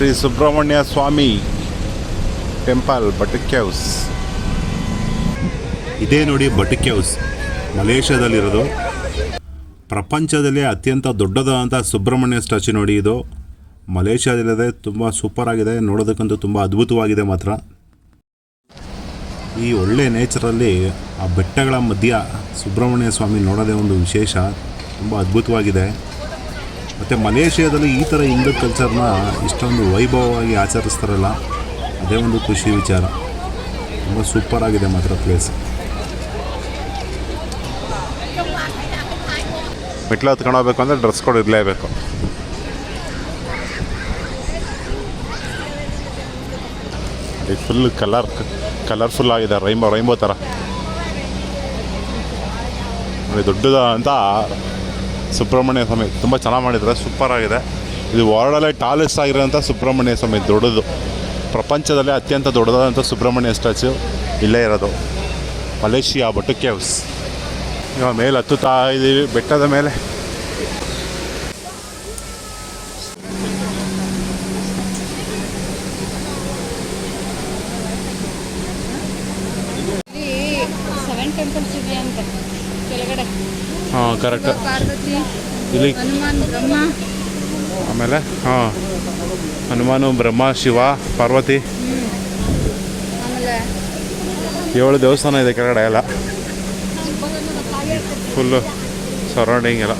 Shri Subrahmanya Swami temple ಬಟಕ್ಯವ್ಸ್ ಇದೇ ನೋಡಿ ಬಟಕ್ ಹೌಸ್. ಮಲೇಷ್ಯಾದಲ್ಲಿರೋದು. ಪ್ರಪಂಚದಲ್ಲಿ ಅತ್ಯಂತ ದೊಡ್ಡದಾದಂಥ ಸುಬ್ರಹ್ಮಣ್ಯ ಸ್ಟ್ಯಾಚು ನೋಡಿ ಇದು. ಮಲೇಷ್ಯಾದಲ್ಲಿದೆ, ತುಂಬ ಸೂಪರ್ ಆಗಿದೆ ನೋಡೋದಕ್ಕಂತೂ ತುಂಬ ಅದ್ಭುತವಾಗಿದೆ ಮಾತ್ರ. ಈ ಒಳ್ಳೆ ನೇಚರಲ್ಲಿ ಆ ಬೆಟ್ಟಗಳ ಮಧ್ಯ ಸುಬ್ರಹ್ಮಣ್ಯ ಸ್ವಾಮಿ ನೋಡೋದೇ ಒಂದು ವಿಶೇಷ. ತುಂಬ ಅದ್ಭುತವಾಗಿದೆ. ಮತ್ತು ಮಲೇಷ್ಯಾದಲ್ಲಿ ಈ ಥರ ಹಿಂದೂ ಕಲ್ಚರ್ನ ಇಷ್ಟೊಂದು ವೈಭವವಾಗಿ ಆಚರಿಸ್ತಾರಲ್ಲ, ಅದೇ ಒಂದು ಖುಷಿ ವಿಚಾರ. ತುಂಬ ಸೂಪರ್ ಆಗಿದೆ ಮಾತ್ರ ಪ್ಲೇಸ್ ಮೆಟ್ಲು ಹತ್ಕೊಂಡು ಹೋಗ್ಬೇಕು ಅಂದರೆ ಡ್ರೆಸ್ ಕೋಡ್ ಇರಲೇಬೇಕು. ಫುಲ್ ಕಲರ್ ಕಲರ್ಫುಲ್ ಆಗಿದೆ ರೈಂಬೋ ರೈಂಬೋ ಥರ ನೋಡಿ ದೊಡ್ಡದ ಅಂತ ಸುಬ್ರಹ್ಮಣ್ಯ ಸ್ವಾಮಿ ತುಂಬ ಚೆನ್ನಾಗಿ ಮಾಡಿದ್ದಾರೆ ಸೂಪರ್ ಆಗಿದೆ. ಇದು ವರ್ಲ್ಡಲ್ಲೇ ಟಾಲೆಸ್ಟ್ ಆಗಿರೋಂಥ ಸುಬ್ರಹ್ಮಣ್ಯ ಸ್ವಾಮಿ, ದೊಡ್ಡದು. ಪ್ರಪಂಚದಲ್ಲೇ ಅತ್ಯಂತ ದೊಡ್ಡದಾದಂಥ ಸುಬ್ರಹ್ಮಣ್ಯ ಸ್ಟ್ಯಾಚು ಇಲ್ಲೇ ಇರೋದು. Malaysia Batu caves. ಇವಾಗ ಮೇಲೆ ಹತ್ತುತ್ತಾ ಇದ್ದೀವಿ, ಬೆಟ್ಟದ ಮೇಲೆ. ಸೆವೆನ್ ಟೆಂಪಲ್ಸ್ ಇದೆ ಅಂತ, ಕೆಳಗಡೆ. ಹಾಂ ಕರೆಕ್ಟ್ ಇಲ್ಲಿ ಆಮೇಲೆ ಹಾಂ. ಹನುಮಾನು ಬ್ರಹ್ಮ ಶಿವ ಪಾರ್ವತಿ. ಏಳು ದೇವಸ್ಥಾನ ಇದೆ ಕೆಳಗಡೆ ಎಲ್ಲ. ಫುಲ್ಲು ಸರೌಂಡಿಂಗ್ ಎಲ್ಲ.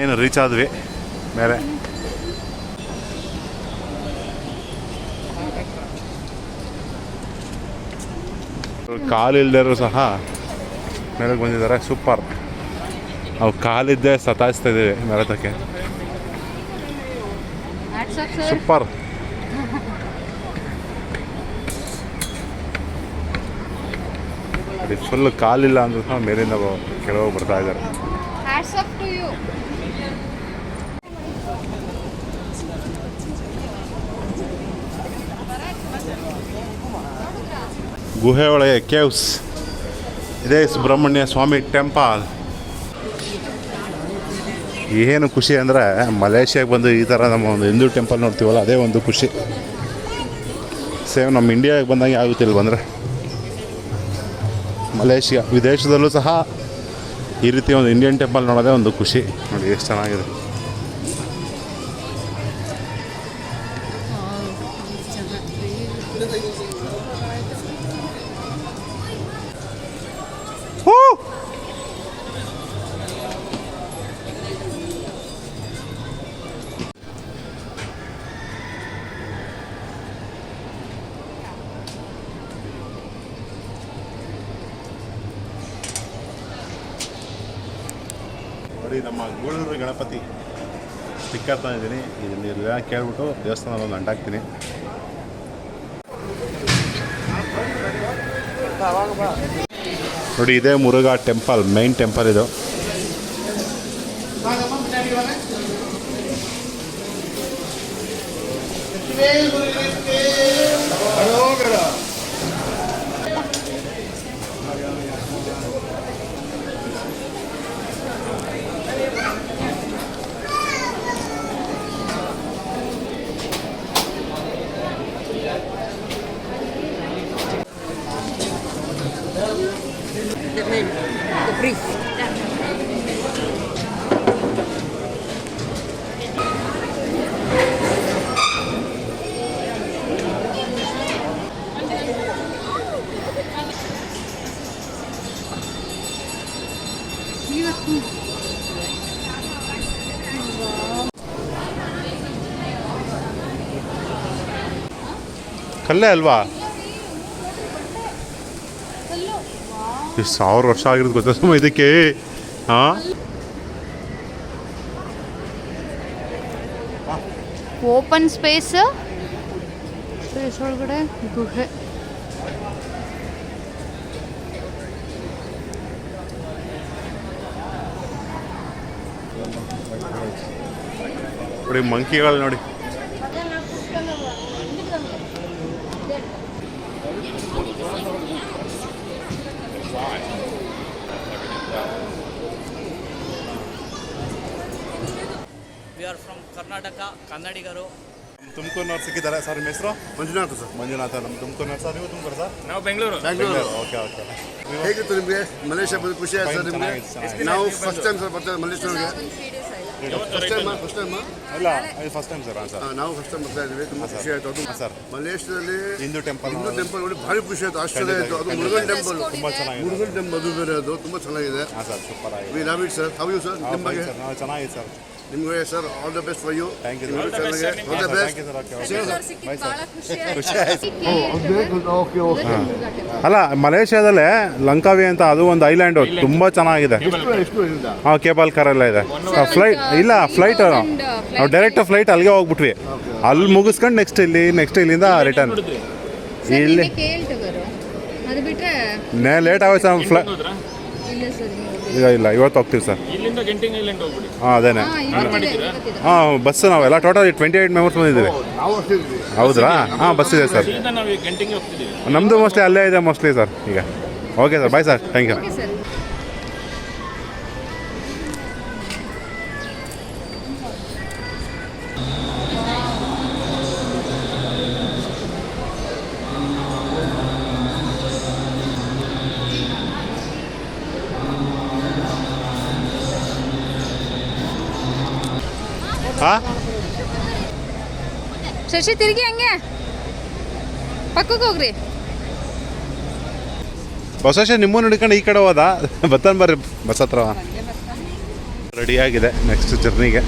ಏನು ರೀಚ್ ಆದ್ವಿ ಮೇಲೆ. ಇಲ್ದಿರೋ ಸಹ ಮೇಲಕ್ಕೆ ಬಂದಿದ್ದಾರೆ. ಸೂಪರ್. ಅವು ಕಾಲಿದ್ದೆ ಸತಾಯಿಸ್ತಾ ಇದ್ದೀವಿ ಮೆರತಕ್ಕೆ ಸರ್ ಸೂಪರ್. ಅದು ಫುಲ್ ಕಾಲಿಲ್ಲ ಅಂದ್ರೂ ಸಹ ಮೇಲಿಂದ ಕೆಲವು ಕೆಳಗೆ ಬರ್ತಾ ಇದ್ದಾರೆ. ಹ್ಯಾಟ್ಸ್ ಟು ಯು ಗುಹೆ ಒಳಗೆ ಕೇವ್ಸ್ ಇದೇ ಸುಬ್ರಹ್ಮಣ್ಯ ಸ್ವಾಮಿ ಟೆಂಪಲ್. ಏನು ಖುಷಿ ಅಂದರೆ ಮಲೇಷ್ಯಾಗೆ ಬಂದು ಈ ಥರ ನಮ್ಮ ಒಂದು ಹಿಂದೂ ಟೆಂಪಲ್ ನೋಡ್ತೀವಲ್ಲ, ಅದೇ ಒಂದು ಖುಷಿ. ಸೇಮ್ ನಮ್ಮ ಇಂಡಿಯಾಗೆ ಬಂದಂಗೆ ಆಗುತ್ತೆ ಇಲ್ಲಿ ಬಂದರೆ. ಮಲೇಷ್ಯಾ, ವಿದೇಶದಲ್ಲೂ ಸಹ ಈ ರೀತಿ ಒಂದು ಇಂಡಿಯನ್ ಟೆಂಪಲ್ ನೋಡೋದೇ ಒಂದು ಖುಷಿ. ನೋಡಿ ಎಷ್ಟು ಚೆನ್ನಾಗಿದೆ. ನೋಡಿ, ನಮ್ಮ ಗೂಳೂರು ಗಣಪತಿ ಸ್ಟಿಕ್ಕರ್ ತಂದಿದ್ದೀನಿ ಇದನ್ನ ಎಲ್ಲ ಕೇಳ್ಬಿಟ್ಟು ದೇವಸ್ಥಾನ ಒಂದು ಅಂಟಾಕ್ತೀನಿ. ನೋಡಿ, ಇದೇ ಮುರುಘಾ ಟೆಂಪಲ್ ಮೈನ್ ಟೆಂಪಲ್ ಇದು. документ, бриф. கல்ல அல்வா ಎಷ್ಟು ಸಾವಿರ ವರ್ಷ ಆಗಿರೋದು ಗೊತ್ತಾ ಸುಮ್ಮ ಇದಕ್ಕೆ ಹಾಂ ಓಪನ್ ಸ್ಪೇಸ್ ಸ್ಪೇಸ್ ಒಳಗಡೆ ಗುಹೆ ನೋಡಿ ಮಂಕಿಗಳು ನೋಡಿ ಕರ್ನಾಟಕ ಕನ್ನಡಿಗರು. ತುಮಕೂರಿನವ್ರು ಸಿಕ್ಕಿದ್ದಾರೆ ಸರ್ ನಿಮ್ಮ ಹೆಸರು? ಮಂಜುನಾಥ ಸರ್. ಮಂಜುನಾಥ ನಮ್ಮ ತುಮಕೂರಿನವ್ರು ಸರ್ ನೀವು ತುಮಕೂರು ಸರ್? ನಾವು ಬೆಂಗಳೂರು. Bengaluru okay okay. ಹೇಗಿತ್ತು ನಿಮಗೆ? ಮಲೇಷ್ಯಾ ಬಂದು ಖುಷಿ ಆಯ್ತು ಸರ್ ನಿಮಗೆ. ನಾವು ಫಸ್ಟ್ ಟೈಮ್ ಸರ್ ಬರ್ತಾ ಮಲೇಷ್ಯಾಗೆ ಫಸ್ಟ್ ಟೈಮ್ ಫಸ್ಟ್ ಟೈಮ್ ಇಲ್ಲ ಇದು ಫಸ್ಟ್ ಟೈಮ್ ಸರ್ ಸರ್. ನಾವು ಫಸ್ಟ್ ಟೈಮ್ ಬರ್ತಾ ಇದ್ದೀವಿ. ತುಂಬ ಖುಷಿ ಆಯಿತು. ಅದು ಸರ್. ಮಲೇಷ್ಯಾದಲ್ಲಿ ಹಿಂದೂ ಟೆಂಪಲ್ ಹಿಂದೂ ಟೆಂಪಲ್ ನೋಡಿ ಭಾರಿ ಖುಷಿ ಆಯಿತು. ಆಶ್ಚರ್ಯ ಆಯಿತು. ಅದು ಮುರುಗನ್ ಟೆಂಪಲ್ ತುಂಬ ಚೆನ್ನಾಗಿ ಮುರುಗನ್ ಟೆಂಪಲ್ ಅದು ಬೇರೆ ಅದು. ತುಂಬ ಚೆನ್ನಾಗಿದೆ. ಹಾಂ ಸರ್. ಸೂಪರ್ ಆಗಿದೆ. We love it sir how you sir ನಿಮ್ಮ ಬಗ್ಗೆ? ಚೆನ್ನಾಗಿದೆ ಸರ್. ನಿಮಗೆ sir all the best for you thank you ಚೆನ್ನಾಗಿ all the best okay okay okay ಅಲ್ಲ ಮಲೇಷ್ಯಾದಲ್ಲೇ ಲಂಕಾವಿ ಅಂತ ಅದು ಒಂದು ಐಲ್ಯಾಂಡ್ ತುಂಬ ಚೆನ್ನಾಗಿದೆ. ಹಾಂ ಕೇಬಲ್ ಕಾರ್ ಎಲ್ಲ ಇದೆ. ಫ್ಲೈಟ್ ಇಲ್ಲ ಫ್ಲೈಟ್ ನಾವು ಡೈರೆಕ್ಟ್ ಫ್ಲೈಟ್ ಅಲ್ಲಿಗೆ ಹೋಗ್ಬಿಟ್ವಿ. ಅಲ್ಲಿ ಮುಗಿಸ್ಕೊಂಡು ನೆಕ್ಸ್ಟ್ ಇಲ್ಲಿ ನೆಕ್ಸ್ಟ್ ಇಲ್ಲಿಂದ ರಿಟರ್ನ್ ಇಲ್ಲಿ ಕೇಳ್ತವರು ಅದು ಬಿಟ್ರೆ ನೇ ಲೇಟ್ ಆಗೋಯ್ತು ಸರ್ ಫ್ಲೈ ಇಲ್ಲ ಇಲ್ಲ ಇವತ್ತು ಹೋಗ್ತೀವಿ ಸರ್. ಇಲ್ಲಿಂದ ಗೆಂಟಿಂಗ್ ಐಲ್ಯಾಂಡ್ ಹೋಗ್ಬಿಡಿ. ಹಾಂ ಅದೇನೆ. ಹಾಂ ಬಸ್ ನಾವೆಲ್ಲ ಟೋಟಲ್ ಟ್ವೆಂಟಿ ಏಯ್ಟ್ ಮೆಂಬರ್ಸ್ ಬಂದಿದ್ದೀವಿ. ನಾವು ಅಷ್ಟೇ ಇದ್ವಿ ಹೌದ್ರಾ ಹಾಂ ಬಸ್ ಇದೆ ಸರ್ ಈಗ ನಾವು ಈಗ ಗೆಂಟಿಂಗ್ ಹೋಗ್ತಿದ್ದೀವಿ. ನಮ್ಮದು ಮೋಸ್ಟ್ಲಿ ಅಲ್ಲೇ ಇದೆ ಮೋಸ್ಟ್ಲಿ ಸರ್ ಈಗ. Okay sir bye sir thank you Shashi ತಿರುಗಿ ಹಂಗೆ. ಪಕ್ಕಕ್ಕೆ ಹೋಗ್ರಿ. ಬಸಶ ನಿಮ್ಮ ಹಿಡ್ಕೊಂಡು ಈ ಕಡೆ ಹೋದ. ಬತ್ತನ್ ಬರ್ರಿ ಬಸ್ ಹತ್ರ ಆಗಿದೆ ನೆಕ್ಸ್ಟ್ ಜರ್ನಿಗೆ